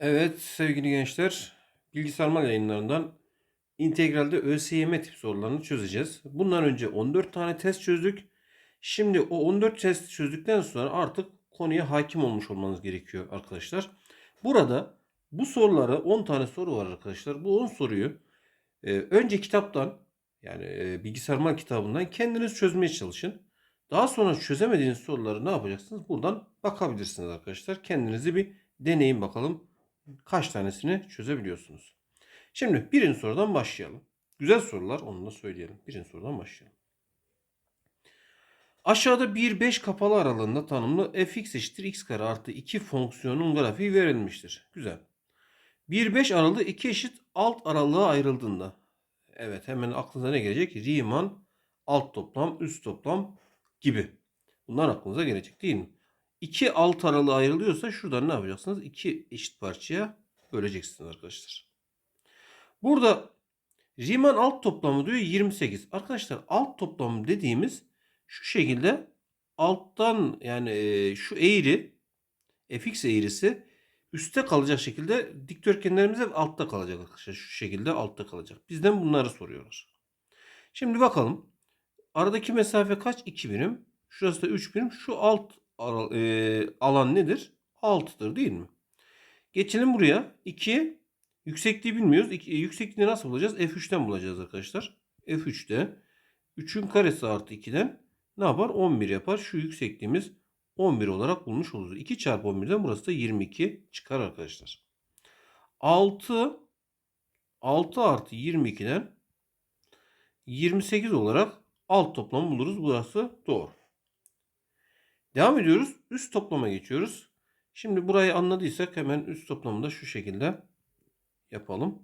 Evet sevgili gençler, bilgisayar yayınlarından integralde ÖSYM tip sorularını çözeceğiz. Bundan önce 14 tane test çözdük. Şimdi o 14 test çözdükten sonra artık konuya hakim olmuş olmanız gerekiyor arkadaşlar. Burada bu soruları 10 tane soru var arkadaşlar. Bu 10 soruyu e, önce kitaptan yani e, bilgisayar kitabından kendiniz çözmeye çalışın. Daha sonra çözemediğiniz soruları ne yapacaksınız? Buradan bakabilirsiniz arkadaşlar. Kendinizi bir deneyin bakalım kaç tanesini çözebiliyorsunuz. Şimdi birinci sorudan başlayalım. Güzel sorular onu da söyleyelim. Birinci sorudan başlayalım. Aşağıda 1-5 kapalı aralığında tanımlı fx eşittir x kare artı 2 fonksiyonun grafiği verilmiştir. Güzel. 1-5 aralığı 2 eşit alt aralığa ayrıldığında. Evet hemen aklınıza ne gelecek? Riemann alt toplam, üst toplam gibi. Bunlar aklınıza gelecek değil mi? 2 alt aralığı ayrılıyorsa şuradan ne yapacaksınız? 2 eşit parçaya böleceksiniz arkadaşlar. Burada Riemann alt toplamı diyor 28. Arkadaşlar alt toplam dediğimiz şu şekilde alttan yani e, şu eğri fx eğrisi üstte kalacak şekilde dikdörtgenlerimiz hep altta kalacak arkadaşlar. Şu şekilde altta kalacak. Bizden bunları soruyorlar. Şimdi bakalım. Aradaki mesafe kaç? 2 birim. Şurası da 3 birim. Şu alt alan nedir? 6'dır değil mi? Geçelim buraya. 2 yüksekliği bilmiyoruz. 2, yüksekliğini nasıl bulacağız? F3'ten bulacağız arkadaşlar. F3'te 3'ün karesi artı 2'den ne yapar? 11 yapar. Şu yüksekliğimiz 11 olarak bulmuş oluruz. 2 çarpı 11'den burası da 22 çıkar arkadaşlar. 6 6 artı 22'den 28 olarak alt toplamı buluruz. Burası doğru. Devam ediyoruz. Üst toplama geçiyoruz. Şimdi burayı anladıysak hemen üst toplamı da şu şekilde yapalım.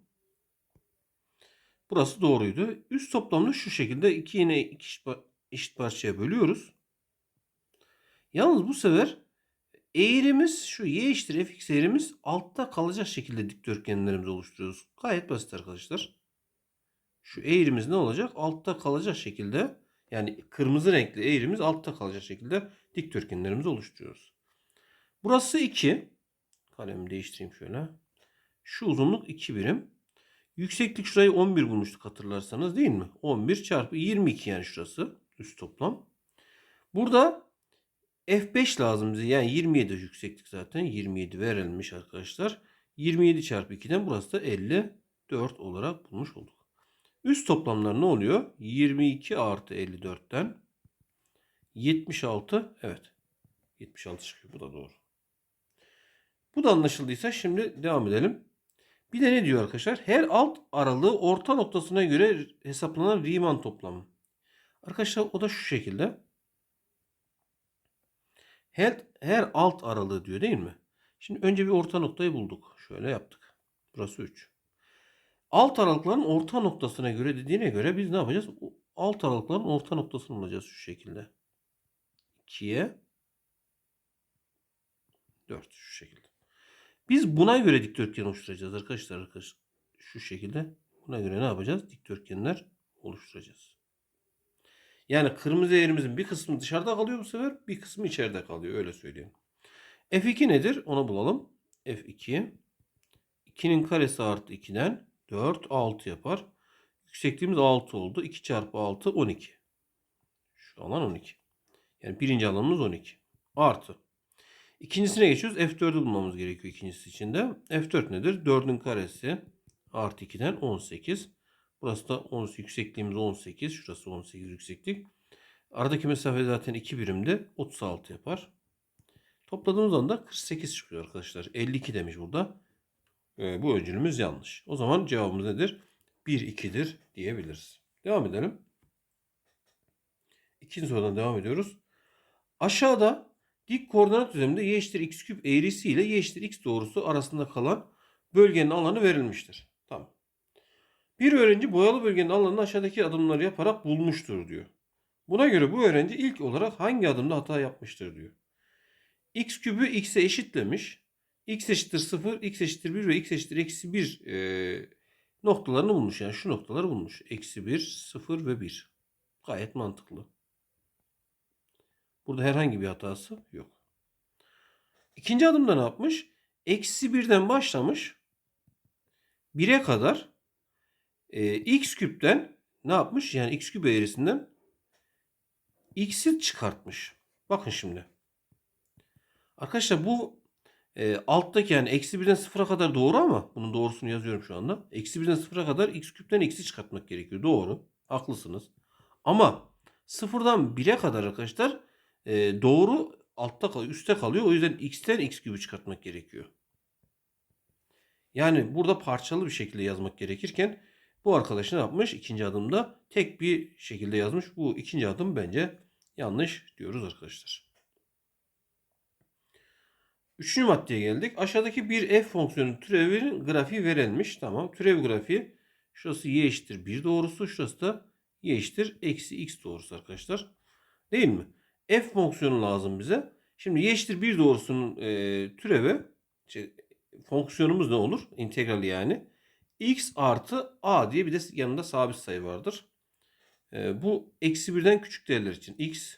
Burası doğruydu. Üst toplamını şu şekilde iki yine iki eşit parçaya bölüyoruz. Yalnız bu sefer eğrimiz şu y eşittir fx eğrimiz altta kalacak şekilde dikdörtgenlerimizi oluşturuyoruz. Gayet basit arkadaşlar. Şu eğrimiz ne olacak? Altta kalacak şekilde yani kırmızı renkli eğrimiz altta kalacak şekilde dikdörtgenlerimizi oluşturuyoruz. Burası 2. Kalemi değiştireyim şöyle. Şu uzunluk 2 birim. Yükseklik şurayı 11 bulmuştuk hatırlarsanız değil mi? 11 çarpı 22 yani şurası üst toplam. Burada F5 lazım bize. Yani 27 yükseklik zaten. 27 verilmiş arkadaşlar. 27 çarpı 2'den burası da 54 olarak bulmuş olduk. Üst toplamlar ne oluyor? 22 artı 54'ten 76. Evet. 76 çıkıyor. Bu da doğru. Bu da anlaşıldıysa şimdi devam edelim. Bir de ne diyor arkadaşlar? Her alt aralığı orta noktasına göre hesaplanan Riemann toplamı. Arkadaşlar o da şu şekilde. Her, her alt aralığı diyor değil mi? Şimdi önce bir orta noktayı bulduk. Şöyle yaptık. Burası 3. Alt aralıkların orta noktasına göre dediğine göre biz ne yapacağız? Alt aralıkların orta noktasını bulacağız şu şekilde. 2'ye 4 şu şekilde. Biz buna göre dikdörtgen oluşturacağız arkadaşlar. arkadaşlar. Şu şekilde. Buna göre ne yapacağız? Dikdörtgenler oluşturacağız. Yani kırmızı yerimizin bir kısmı dışarıda kalıyor bu sefer. Bir kısmı içeride kalıyor. Öyle söyleyeyim. F2 nedir? Onu bulalım. F2. 2'nin karesi artı 2'den 4, 6 yapar. Yüksekliğimiz 6 oldu. 2 çarpı 6, 12. Şu alan 12. Yani birinci alanımız 12. Artı. İkincisine geçiyoruz. F4'ü bulmamız gerekiyor ikincisi için de. F4 nedir? 4'ün karesi artı 2'den 18. Burası da 10, yüksekliğimiz 18. Şurası 18 yükseklik. Aradaki mesafe zaten 2 birimde 36 yapar. Topladığımız anda 48 çıkıyor arkadaşlar. 52 demiş burada. Ee, bu öncülümüz yanlış. O zaman cevabımız nedir? 1, 2'dir diyebiliriz. Devam edelim. İkinci sorudan devam ediyoruz. Aşağıda dik koordinat düzleminde y eşittir x küp eğrisi ile y eşittir x doğrusu arasında kalan bölgenin alanı verilmiştir. Tamam. Bir öğrenci boyalı bölgenin alanını aşağıdaki adımları yaparak bulmuştur diyor. Buna göre bu öğrenci ilk olarak hangi adımda hata yapmıştır diyor. x küpü x'e eşitlemiş x eşittir 0, x eşittir 1 ve x eşittir eksi 1 e, noktalarını bulmuş. Yani şu noktaları bulmuş. Eksi 1, 0 ve 1. Gayet mantıklı. Burada herhangi bir hatası yok. İkinci adımda ne yapmış? eksi 1'den başlamış 1'e kadar e, x küpten ne yapmış? Yani x küp eğrisinden x'i çıkartmış. Bakın şimdi. Arkadaşlar bu e, alttaki yani eksi 1'den 0'a kadar doğru ama bunun doğrusunu yazıyorum şu anda. Eksi 1'den 0'a kadar x küpten x'i çıkartmak gerekiyor. Doğru. Haklısınız. Ama 0'dan 1'e kadar arkadaşlar e, doğru altta kalıyor, üstte kalıyor. O yüzden x'ten x küpü çıkartmak gerekiyor. Yani burada parçalı bir şekilde yazmak gerekirken bu arkadaş ne yapmış? İkinci adımda tek bir şekilde yazmış. Bu ikinci adım bence yanlış diyoruz arkadaşlar. Üçüncü maddeye geldik. Aşağıdaki bir f fonksiyonu türevinin grafiği verilmiş. Tamam. Türev grafiği şurası y eşittir 1 doğrusu. Şurası da y eşittir eksi x doğrusu arkadaşlar. Değil mi? f fonksiyonu lazım bize. Şimdi y eşittir 1 doğrusunun e, türevi şey, fonksiyonumuz ne olur? İntegral yani. x artı a diye bir de yanında sabit sayı vardır. E, bu eksi birden küçük değerler için x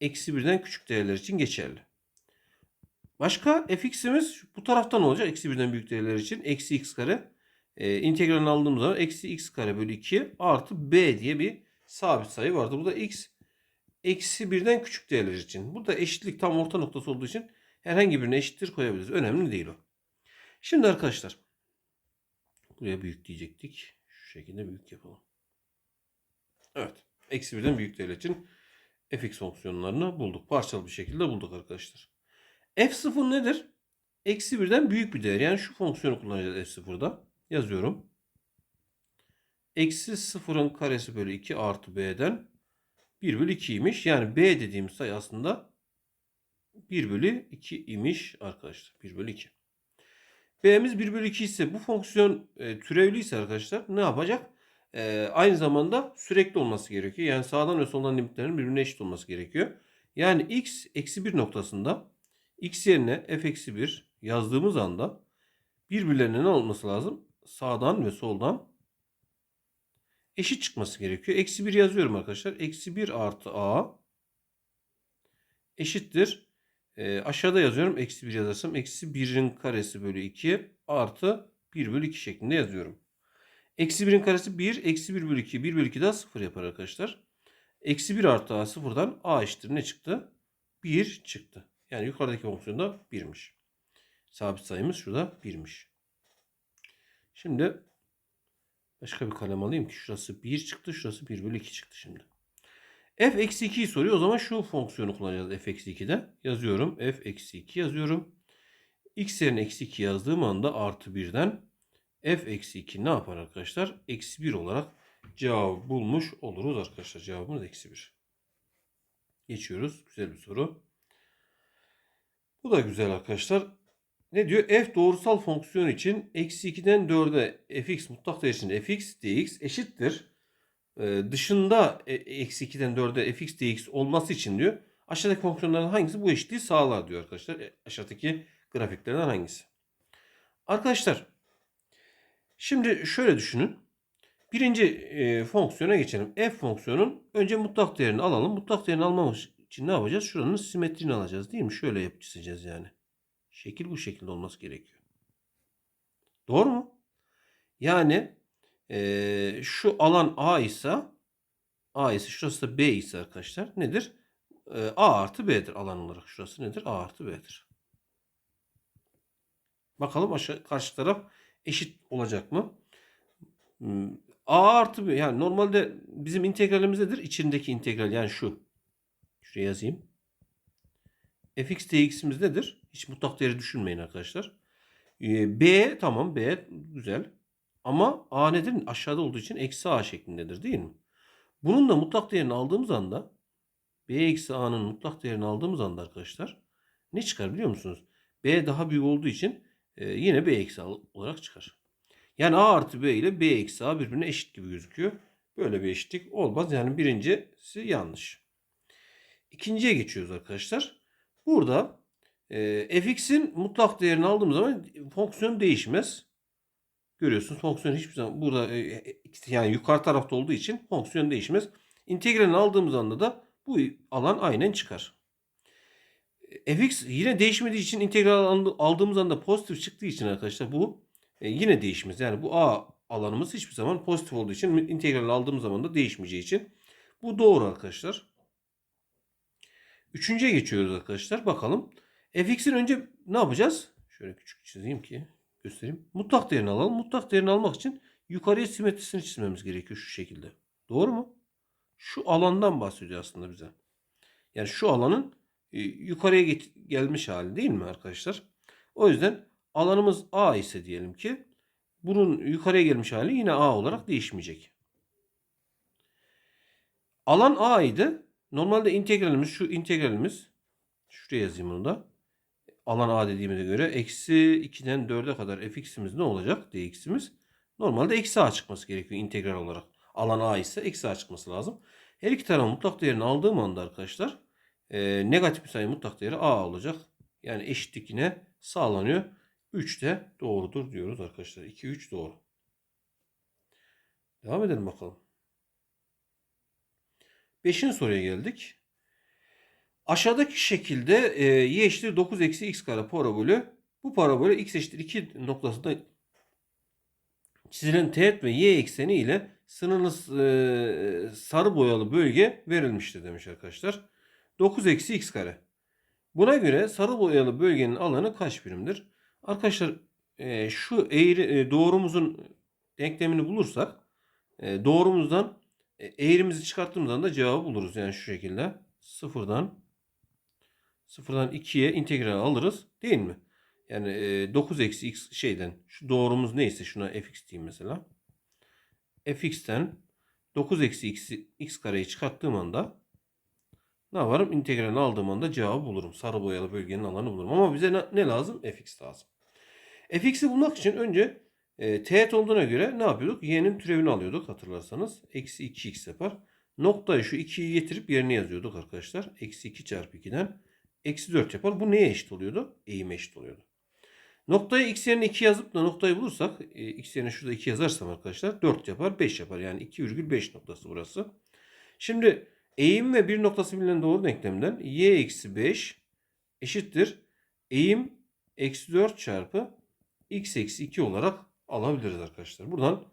eksi birden küçük değerler için geçerli. Başka fx'imiz bu taraftan olacak. Eksi birden büyük değerler için. Eksi x kare. E, integralini aldığımız zaman eksi x kare bölü 2 artı b diye bir sabit sayı vardı. Bu da x eksi birden küçük değerler için. Burada eşitlik tam orta noktası olduğu için herhangi birine eşittir koyabiliriz. Önemli değil o. Şimdi arkadaşlar buraya büyük diyecektik. Şu şekilde büyük yapalım. Evet. Eksi birden büyük değerler için fx fonksiyonlarını bulduk. Parçalı bir şekilde bulduk arkadaşlar. F0 nedir? Eksi birden büyük bir değer. Yani şu fonksiyonu kullanacağız f0'da. Yazıyorum. Eksi sıfırın karesi bölü 2 artı b'den 1 bölü 2'ymiş. Yani b dediğimiz sayı aslında 1 bölü 2 imiş arkadaşlar. 1 bölü 2. B'miz 1 bölü 2 ise bu fonksiyon e, türevli ise arkadaşlar ne yapacak? E, aynı zamanda sürekli olması gerekiyor. Yani sağdan ve soldan limitlerin birbirine eşit olması gerekiyor. Yani x eksi 1 noktasında x yerine f eksi 1 yazdığımız anda birbirlerine ne olması lazım? Sağdan ve soldan eşit çıkması gerekiyor. Eksi 1 yazıyorum arkadaşlar. Eksi 1 artı a eşittir. E, aşağıda yazıyorum. Eksi 1 yazarsam eksi 1'in karesi bölü 2 artı 1 bölü 2 şeklinde yazıyorum. Eksi 1'in karesi 1. Eksi 1 bölü 2. 1 bölü 2 daha 0 yapar arkadaşlar. Eksi 1 artı a sıfırdan a eşittir ne çıktı? 1 çıktı. Yani yukarıdaki fonksiyonda 1'miş. Sabit sayımız şurada 1'miş. Şimdi başka bir kalem alayım ki şurası 1 çıktı. Şurası 1 bölü 2 çıktı şimdi. f eksi 2'yi soruyor. O zaman şu fonksiyonu kullanacağız f eksi 2'de. Yazıyorum. f eksi 2 yazıyorum. x yerine eksi 2 yazdığım anda artı 1'den f eksi 2 ne yapar arkadaşlar? Eksi 1 olarak cevabı bulmuş oluruz arkadaşlar. Cevabımız eksi 1. Geçiyoruz. Güzel bir soru. Bu da güzel arkadaşlar. Ne diyor? F doğrusal fonksiyon için eksi 2'den 4'e fx mutlak değer için fx dx eşittir. Ee, dışında e, eksi 2'den 4'e fx dx olması için diyor. Aşağıdaki fonksiyonların hangisi bu eşitliği sağlar diyor arkadaşlar. E, aşağıdaki grafiklerden hangisi? Arkadaşlar şimdi şöyle düşünün. Birinci e, fonksiyona geçelim. F fonksiyonun önce mutlak değerini alalım. Mutlak değerini almamız için ne yapacağız? Şuranın simetrini alacağız değil mi? Şöyle yapacağız yani. Şekil bu şekilde olması gerekiyor. Doğru mu? Yani e, şu alan A ise A ise şurası da B ise arkadaşlar nedir? E, A artı B'dir alan olarak. Şurası nedir? A artı B'dir. Bakalım aşağı, karşı taraf eşit olacak mı? Hmm, A artı B yani normalde bizim integralimiz nedir? İçindeki integral yani şu. Şuraya yazayım. fx dx'imiz nedir? Hiç mutlak değeri düşünmeyin arkadaşlar. Ee, b tamam b güzel. Ama a nedir? Aşağıda olduğu için eksi a şeklindedir değil mi? Bunun da mutlak değerini aldığımız anda b eksi a'nın mutlak değerini aldığımız anda arkadaşlar ne çıkar biliyor musunuz? b daha büyük olduğu için e, yine b eksi a olarak çıkar. Yani a artı b ile b eksi a birbirine eşit gibi gözüküyor. Böyle bir eşitlik olmaz. Yani birincisi yanlış. İkinciye geçiyoruz arkadaşlar. Burada e, fx'in mutlak değerini aldığımız zaman fonksiyon değişmez. Görüyorsunuz fonksiyon hiçbir zaman burada e, yani yukarı tarafta olduğu için fonksiyon değişmez. İntegralini aldığımız anda da bu alan aynen çıkar. fx yine değişmediği için integral aldı- aldığımız anda pozitif çıktığı için arkadaşlar bu e, yine değişmez. Yani bu a alanımız hiçbir zaman pozitif olduğu için integral aldığımız zaman da değişmeyeceği için bu doğru arkadaşlar. Üçüncüye geçiyoruz arkadaşlar. Bakalım. fx'in önce ne yapacağız? Şöyle küçük çizeyim ki göstereyim. Mutlak değerini alalım. Mutlak değerini almak için yukarıya simetrisini çizmemiz gerekiyor şu şekilde. Doğru mu? Şu alandan bahsediyor aslında bize. Yani şu alanın e, yukarıya gelmiş hali değil mi arkadaşlar? O yüzden alanımız A ise diyelim ki bunun yukarıya gelmiş hali yine A olarak değişmeyecek. Alan A idi. Normalde integralimiz şu integralimiz şuraya yazayım bunu da. Alan A dediğimize göre eksi 2'den 4'e kadar fx'imiz ne olacak? dx'imiz. Normalde eksi a çıkması gerekiyor integral olarak. Alan a ise eksi a çıkması lazım. Her iki tarafın mutlak değerini aldığım anda arkadaşlar e, negatif bir sayı mutlak değeri a olacak. Yani eşitlik yine sağlanıyor. 3 de doğrudur diyoruz arkadaşlar. 2, 3 doğru. Devam edelim bakalım. Beşinci soruya geldik. Aşağıdaki şekilde e, y eşittir 9 eksi x kare parabolü bu parabolü x eşittir 2 noktasında çizilen teğet ve y ekseni ile sınırlı e, sarı boyalı bölge verilmiştir demiş arkadaşlar. 9 eksi x kare. Buna göre sarı boyalı bölgenin alanı kaç birimdir? Arkadaşlar e, şu eğri e, doğrumuzun denklemini bulursak e, doğrumuzdan eğrimizi çıkarttığımızdan da cevabı buluruz. Yani şu şekilde sıfırdan sıfırdan 2'ye integral alırız değil mi? Yani e, 9 eksi x şeyden şu doğrumuz neyse şuna fx diyeyim mesela. fx'ten 9 eksi x, x kareyi çıkarttığım anda ne yaparım? İntegralini aldığım anda cevabı bulurum. Sarı boyalı bölgenin alanı bulurum. Ama bize ne, ne lazım? fx lazım. fx'i bulmak için önce e, teğet olduğuna göre ne yapıyorduk? y'nin türevini alıyorduk hatırlarsanız. Eksi 2x yapar. Noktayı şu 2'yi getirip yerine yazıyorduk arkadaşlar. Eksi 2 çarpı 2'den eksi 4 yapar. Bu neye eşit oluyordu? Eğime eşit oluyordu. Noktayı x yerine 2 yazıp da noktayı bulursak e, x yerine şurada 2 yazarsam arkadaşlar 4 yapar 5 yapar. Yani 2,5 noktası burası. Şimdi eğim ve bir noktası bilinen doğru denklemden y eksi 5 eşittir. Eğim eksi 4 çarpı x eksi 2 olarak alabiliriz arkadaşlar. Buradan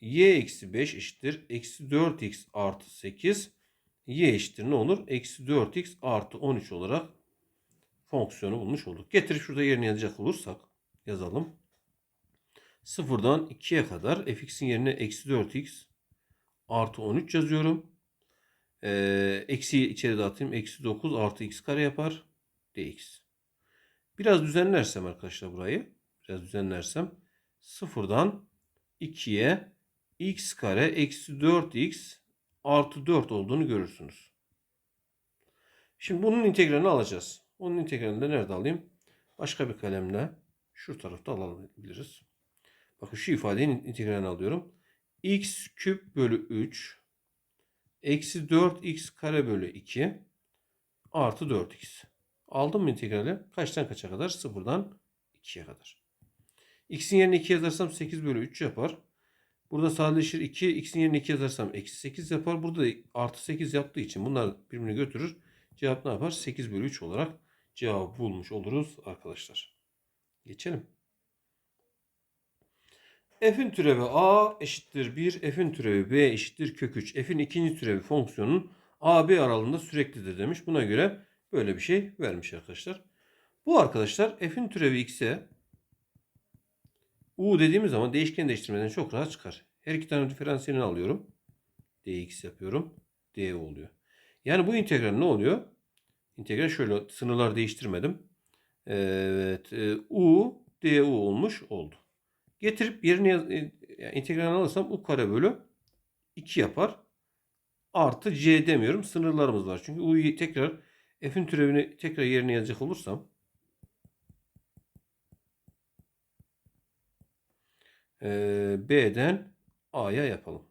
y eksi 5 eşittir. Eksi 4x artı 8 y eşittir ne olur? Eksi 4x artı 13 olarak fonksiyonu bulmuş olduk. Getirip şurada yerine yazacak olursak yazalım. Sıfırdan 2'ye kadar fx'in yerine eksi 4x artı 13 yazıyorum. Ee, eksiyi içeri dağıtayım. Eksi 9 artı x kare yapar. dx. Biraz düzenlersem arkadaşlar burayı. Biraz düzenlersem. Sıfırdan 2'ye x kare eksi 4x artı 4 olduğunu görürsünüz. Şimdi bunun integralini alacağız. Onun integralini de nerede alayım? Başka bir kalemle şu tarafta alabiliriz. Bakın şu ifadenin integralini alıyorum. x küp bölü 3 eksi 4x kare bölü 2 artı 4x. Aldım mı integrali? Kaçtan kaça kadar? Sıfırdan 2'ye kadar. X'in yerine 2 yazarsam 8 bölü 3 yapar. Burada sadeleşir 2. X'in yerine 2 yazarsam eksi 8 yapar. Burada da artı 8 yaptığı için bunlar birbirini götürür. Cevap ne yapar? 8 bölü 3 olarak cevabı bulmuş oluruz arkadaşlar. Geçelim. F'in türevi A eşittir 1. F'in türevi B eşittir kök 3. F'in ikinci türevi fonksiyonun AB aralığında süreklidir demiş. Buna göre böyle bir şey vermiş arkadaşlar. Bu arkadaşlar F'in türevi X'e U dediğimiz zaman değişken değiştirmeden çok rahat çıkar. Her iki tane diferansiyelini alıyorum. dx yapıyorum. du oluyor. Yani bu integral ne oluyor? İntegral şöyle sınırlar değiştirmedim. Evet. e, U du olmuş oldu. Getirip yerine yaz, e, yani integralini alırsam u kare bölü 2 yapar. Artı c demiyorum. Sınırlarımız var. Çünkü u'yu tekrar f'in türevini tekrar yerine yazacak olursam B'den A'ya yapalım.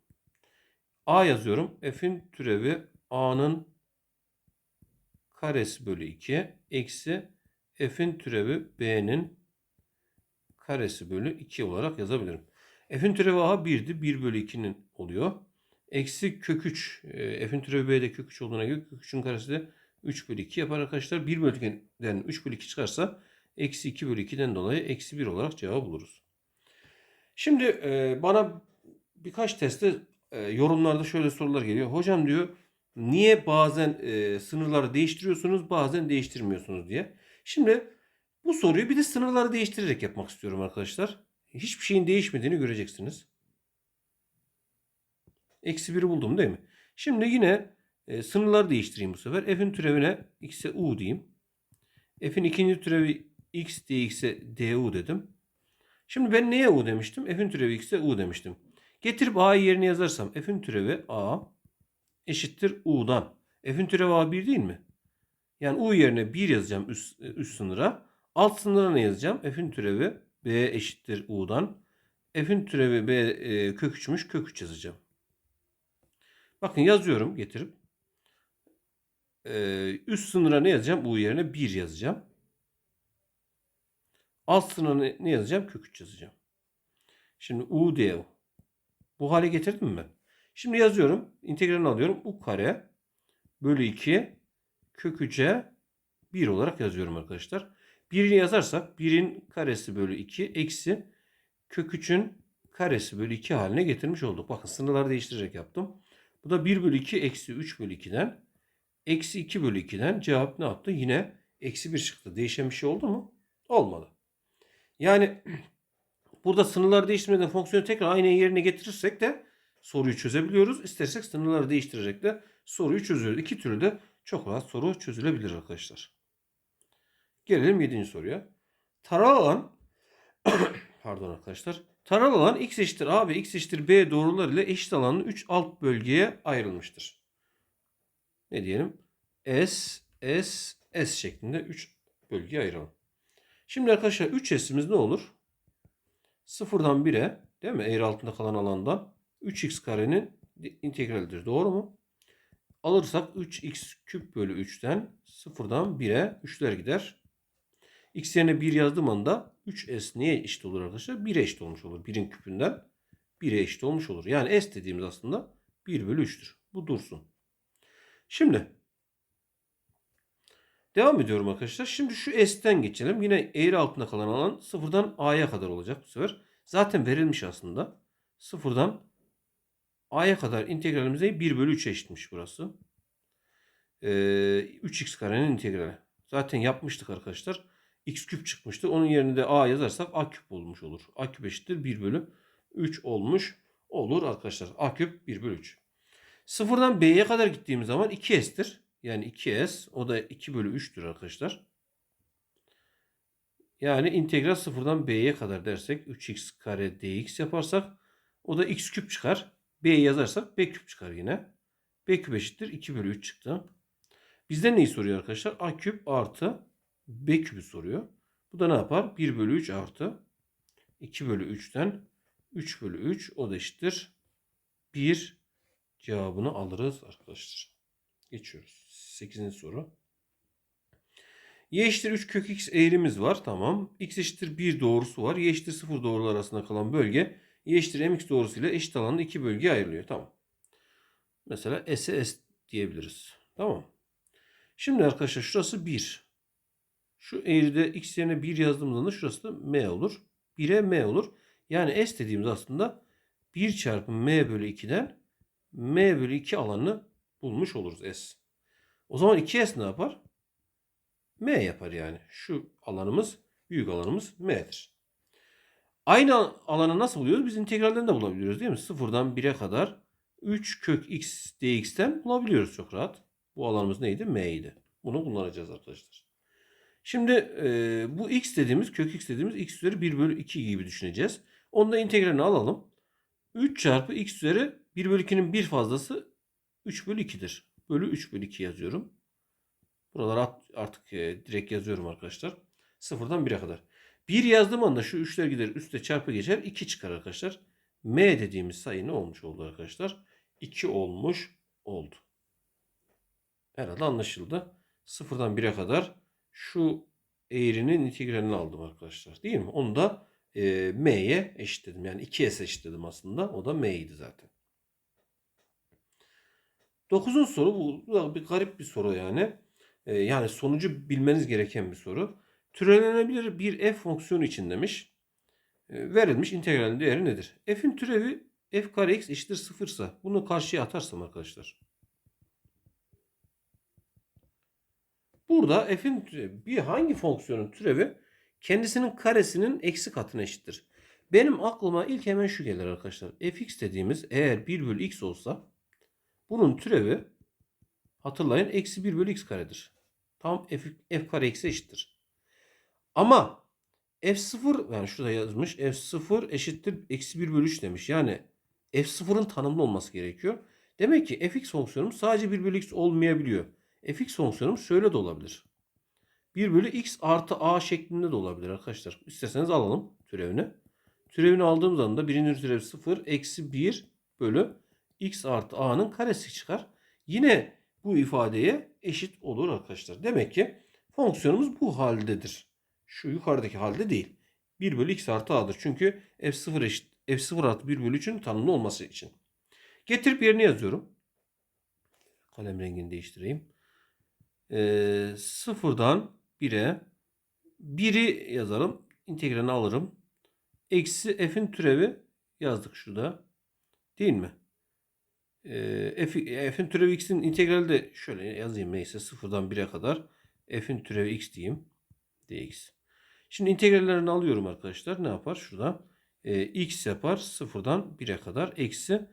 A yazıyorum. F'in türevi A'nın karesi bölü 2 eksi F'in türevi B'nin karesi bölü 2 olarak yazabilirim. F'in türevi A 1'di. 1 bölü 2'nin oluyor. Eksi kök 3. E, F'in türevi B'de kök 3 olduğuna göre kök 3'ün karesi de 3 bölü 2 yapar arkadaşlar. 1 bölü 2'den 3 bölü 2 çıkarsa eksi 2 bölü 2'den dolayı eksi 1 olarak cevabı buluruz. Şimdi e, bana birkaç testte e, yorumlarda şöyle sorular geliyor. Hocam diyor niye bazen e, sınırları değiştiriyorsunuz bazen değiştirmiyorsunuz diye. Şimdi bu soruyu bir de sınırları değiştirerek yapmak istiyorum arkadaşlar. Hiçbir şeyin değişmediğini göreceksiniz. Eksi 1'i buldum değil mi? Şimdi yine e, sınırları değiştireyim bu sefer. F'in türevine x'e u diyeyim. F'in ikinci türevi x dx'e du dedim. Şimdi ben neye u demiştim? F'in türevi x'e u demiştim. Getirip a'yı yerine yazarsam f'in türevi a eşittir u'dan. F'in türevi a 1 değil mi? Yani u yerine 1 yazacağım üst, üst sınıra. Alt sınıra ne yazacağım? F'in türevi b eşittir u'dan. F'in türevi b e, kök 3'müş kök 3 yazacağım. Bakın yazıyorum getirip. Ee, üst sınıra ne yazacağım? U yerine 1 yazacağım. Sınıra ne, ne yazacağım? Kök 3 yazacağım. Şimdi U d Bu hale getirdim mi? Şimdi yazıyorum. İntegralini alıyorum. U kare bölü 2 kök 3'e 1 olarak yazıyorum arkadaşlar. 1'ini yazarsak 1'in karesi bölü 2 eksi kök 3'ün karesi bölü 2 haline getirmiş olduk. Bakın sınırları değiştirerek yaptım. Bu da 1 bölü 2 eksi 3 bölü 2'den eksi 2 bölü 2'den cevap ne yaptı? Yine eksi 1 çıktı. Değişen bir şey oldu mu? Olmadı. Yani burada sınırları değiştirmeden fonksiyonu tekrar aynı yerine getirirsek de soruyu çözebiliyoruz. İstersek sınırları değiştirerek de soruyu çözüyoruz. İki türlü de çok rahat soru çözülebilir arkadaşlar. Gelelim 7. soruya. Taralı alan pardon arkadaşlar. Taralı alan x eşittir a ve x eşittir b doğruları ile eşit alanın 3 alt bölgeye ayrılmıştır. Ne diyelim? S, S, S şeklinde 3 bölgeye ayıralım. Şimdi arkadaşlar 3S'imiz ne olur? Sıfırdan 1'e değil mi? Eğri altında kalan alandan 3x karenin integralidir. Doğru mu? Alırsak 3x küp bölü 3'ten sıfırdan 1'e 3'ler gider. X yerine 1 yazdığım anda 3S neye eşit olur arkadaşlar? 1'e eşit olmuş olur. 1'in küpünden 1'e eşit olmuş olur. Yani S dediğimiz aslında 1 bölü 3'tür. Bu dursun. Şimdi devam ediyorum arkadaşlar. Şimdi şu S'ten geçelim. Yine eğri altında kalan alan sıfırdan A'ya kadar olacak bu sefer. Zaten verilmiş aslında. Sıfırdan A'ya kadar integralimize 1 bölü 3 eşitmiş burası. Ee, 3x karenin integrali. Zaten yapmıştık arkadaşlar x küp çıkmıştı. Onun yerine de a yazarsak a küp olmuş olur. a küp eşittir 1 bölü 3 olmuş olur arkadaşlar. a küp 1 bölü 3. Sıfırdan b'ye kadar gittiğimiz zaman 2s'tir. Yani 2s o da 2 bölü 3'tür arkadaşlar. Yani integral sıfırdan b'ye kadar dersek 3x kare dx yaparsak o da x küp çıkar. b yazarsak b küp çıkar yine. b küp eşittir 2 bölü 3 çıktı. Bizden neyi soruyor arkadaşlar? a küp artı b küpü soruyor. Bu da ne yapar? 1 bölü 3 artı 2 bölü 3'ten 3 bölü 3 o da eşittir. 1 cevabını alırız arkadaşlar. Geçiyoruz. 8. soru. Y eşittir 3 kök x eğrimiz var. Tamam. X eşittir 1 doğrusu var. Y eşittir 0 doğrular arasında kalan bölge y eşittir mx doğrusu ile eşit alanda iki bölgeye ayrılıyor. Tamam. Mesela S'e S diyebiliriz. Tamam. Şimdi arkadaşlar şurası 1. Şu eğride x yerine 1 yazdığımızda şurası da m olur. 1'e m olur. Yani s dediğimiz aslında 1 çarpı m bölü 2'den m bölü 2 alanını bulmuş oluruz s. O zaman 2s ne yapar? m yapar yani. Şu alanımız, büyük alanımız m'dir. Aynı alanı nasıl buluyoruz? Biz integralden de bulabiliyoruz değil mi? Sıfırdan 1'e kadar 3 kök x dx'ten bulabiliyoruz çok rahat. Bu alanımız neydi? m'ydi. Bunu kullanacağız arkadaşlar. Şimdi e, bu x dediğimiz kök x dediğimiz x üzeri 1 bölü 2 gibi düşüneceğiz. Onu da integralini alalım. 3 çarpı x üzeri 1 bölü 2'nin bir fazlası 3 bölü 2'dir. Bölü 3 bölü 2 yazıyorum. Buraları artık e, direkt yazıyorum arkadaşlar. Sıfırdan 1'e kadar. 1 yazdığım anda şu 3'ler gider üstte çarpı geçer 2 çıkar arkadaşlar. M dediğimiz sayı ne olmuş oldu arkadaşlar? 2 olmuş oldu. Herhalde anlaşıldı. Sıfırdan 1'e kadar şu eğrinin integralini aldım arkadaşlar. Değil mi? Onu da e, m'ye eşitledim. Yani 2s eşitledim aslında. O da m'ydi zaten. Dokuzun soru bu, bir garip bir soru yani. e, yani sonucu bilmeniz gereken bir soru. Türenebilir bir f fonksiyonu için demiş. E, verilmiş integralin değeri nedir? F'in türevi f kare x eşittir 0 ise bunu karşıya atarsam arkadaşlar. Burada f'in bir hangi fonksiyonun türevi kendisinin karesinin eksi katına eşittir. Benim aklıma ilk hemen şu gelir arkadaşlar. fx dediğimiz eğer 1 bölü x olsa bunun türevi hatırlayın eksi 1 bölü x karedir. Tam f, f kare eksi eşittir. Ama f0 yani şurada yazmış f0 eşittir eksi 1 bölü 3 demiş. Yani f0'ın tanımlı olması gerekiyor. Demek ki fx fonksiyonum sadece 1 bölü x olmayabiliyor. fx fonksiyonum şöyle de olabilir. 1 bölü x artı a şeklinde de olabilir arkadaşlar. İsterseniz alalım türevini. Türevini aldığım zaman da birinci türev 0 eksi 1 bölü x artı a'nın karesi çıkar. Yine bu ifadeye eşit olur arkadaşlar. Demek ki fonksiyonumuz bu haldedir. Şu yukarıdaki halde değil. 1 bölü x artı a'dır. Çünkü f0 eşit f0 artı 1 bölü 3'ün tanımlı olması için. Getirip yerine yazıyorum. Kalem rengini değiştireyim. Ee, sıfırdan 1'e 1'i yazalım. İntegralini alırım. Eksi f'in türevi yazdık şurada. Değil mi? F, f'in türevi x'in integrali de şöyle yazayım neyse sıfırdan 1'e kadar f'in türevi x diyeyim. dx. Şimdi integrallerini alıyorum arkadaşlar. Ne yapar? Şurada e, x yapar sıfırdan 1'e kadar. Eksi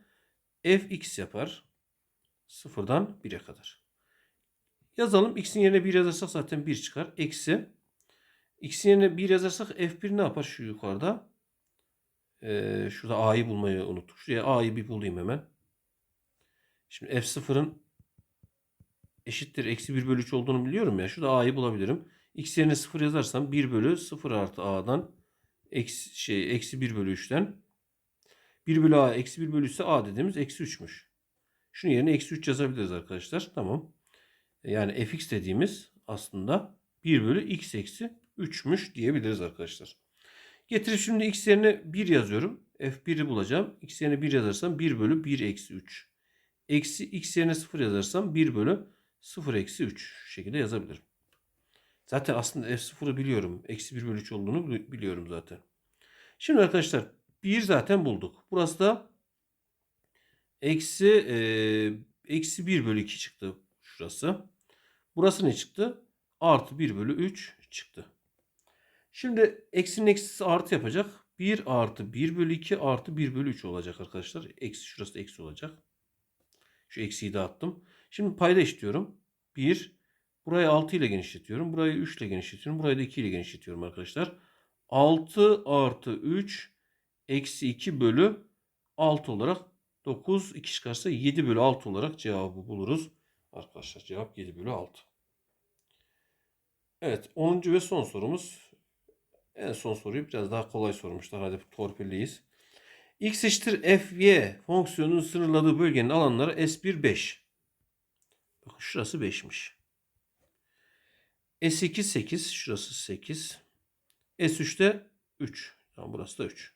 fx yapar sıfırdan 1'e kadar. Yazalım. X'in yerine 1 yazarsak zaten 1 çıkar. Eksi. X'in yerine 1 yazarsak F1 ne yapar şu yukarıda? Ee, şurada A'yı bulmayı unuttuk. Şuraya A'yı bir bulayım hemen. Şimdi F0'ın eşittir eksi 1 bölü 3 olduğunu biliyorum ya. Şurada A'yı bulabilirim. X yerine 0 yazarsam 1 bölü 0 artı A'dan eksi, şey, eksi 1 bölü 3'ten 1 bölü A eksi 1 bölü 3 ise A dediğimiz eksi 3'müş. Şunun yerine eksi 3 yazabiliriz arkadaşlar. Tamam. Yani fx dediğimiz aslında 1 bölü x eksi 3'müş diyebiliriz arkadaşlar. Getirip şimdi x yerine 1 yazıyorum. f1'i bulacağım. x yerine 1 yazarsam 1 bölü 1 eksi 3. Eksi x yerine 0 yazarsam 1 bölü 0 eksi 3 şu şekilde yazabilirim. Zaten aslında f0'ı biliyorum. Eksi 1 bölü 3 olduğunu bili- biliyorum zaten. Şimdi arkadaşlar 1 zaten bulduk. Burası da eksi, e, eksi 1 bölü 2 çıktı şurası. Burası ne çıktı? Artı 1 bölü 3 çıktı. Şimdi eksinin eksisi artı yapacak. 1 artı 1 bölü 2 artı 1 bölü 3 olacak arkadaşlar. Eksi şurası eksi olacak. Şu eksiyi dağıttım. Şimdi payda eşitliyorum. 1. Burayı 6 ile genişletiyorum. Burayı 3 ile genişletiyorum. Burayı da 2 ile genişletiyorum arkadaşlar. 6 artı 3 eksi 2 bölü 6 olarak 9 2 çıkarsa 7 bölü 6 olarak cevabı buluruz. Arkadaşlar cevap 7 bölü 6. Evet 10. ve son sorumuz. En son soruyu biraz daha kolay sormuşlar. Hadi torpilliyiz. X eşittir fy fonksiyonunun sınırladığı bölgenin alanları S1 5. Bakın şurası 5'miş. S2 8. Şurası 8. S3'te 3. Tamam burası da 3.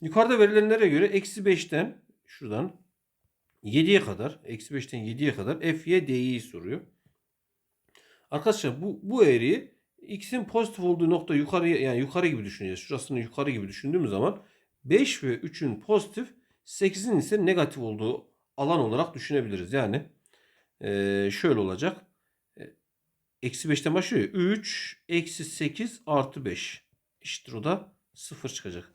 Yukarıda verilenlere göre eksi 5'ten şuradan 7'ye kadar eksi 5'ten 7'ye kadar fy dy'yi soruyor. Arkadaşlar bu, bu eğriyi x'in pozitif olduğu nokta yukarı yani yukarı gibi düşüneceğiz. Şurasını yukarı gibi düşündüğümüz zaman 5 ve 3'ün pozitif 8'in ise negatif olduğu alan olarak düşünebiliriz. Yani eee, şöyle olacak. E, Eksi 5'ten başlıyor. ya. 3 eksi 8 artı 5 eşittir o da 0 çıkacak.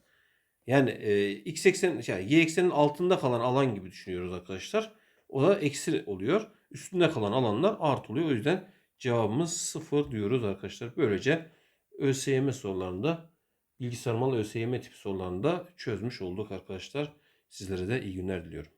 Yani e, x eksen yani y eksenin altında kalan alan gibi düşünüyoruz arkadaşlar. O da eksi oluyor. Üstünde kalan alanlar artı oluyor. O yüzden cevabımız 0 diyoruz arkadaşlar. Böylece ÖSYM sorularında bilgisayar malı ÖSYM tipi sorularında çözmüş olduk arkadaşlar. Sizlere de iyi günler diliyorum.